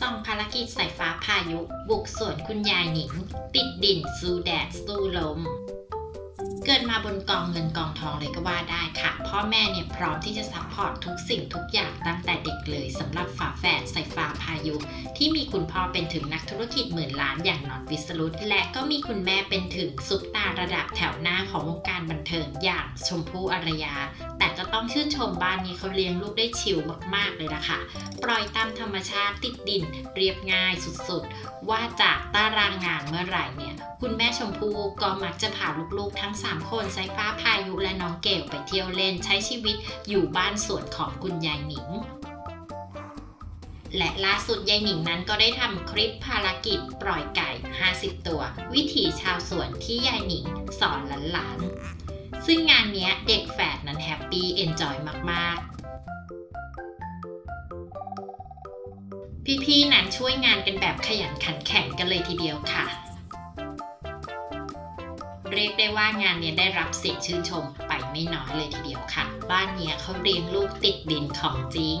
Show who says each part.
Speaker 1: ส่องภารกิจสายฟ้าพายุ บุกสวนคุณยายหนิง ติดดินสู้แดดสู้ลม เกิดมาบนกองเงินกองทองเลยก็ว่าได้ค่ะ พ่อแม่เนี่ยพร้อมที่จะซัพพอร์ตทุกสิ่งทุกอย่างตั้งแต่ ที่มีคุณพ่อเป็นถึงนักธุรกิจหมื่นล้านอย่างนอนวิสรุตและก็มีคุณแม่เป็นถึงซุปตาระดับแถวหน้าของวงการบันเทิงอย่างชมพู่อารยา แต่ก็ต้องชื่นชมบ้านนี้เขาเลี้ยงลูกได้ชิลมากๆเลยล่ะค่ะปล่อยตามธรรมชาติติดดิน เรียบง่ายสุดๆ ว่าจากตารางงานเมื่อไหร่เนี่ยคุณแม่ชมพู่ก็มักจะพาลูกๆทั้ง 3 คนสายฟ้าพายุและน้องเกลไปเที่ยวเล่นใช้ชีวิตอยู่บ้านสวนของคุณยายหนิง และล่าสุดยายหนิงนั้นก็ได้ทำคลิปภารกิจปล่อยไก่ 50 ตัว วิถีชาวสวนที่ยายหนิงสอนหลานๆ ซึ่งงานนี้เด็กแฝดนั้นแฮปปี้เอนจอยมาก ๆ พี่ๆนั้นช่วยงานกันแบบขยันขันแข็งกันเลยทีเดียวค่ะ เรียกได้ว่างานนี้ได้รับเสียงชื่นชมไปไม่น้อยเลยทีเดียวค่ะ บ้านเนี้ยเขาเลี้ยงลูกติดดินของจริง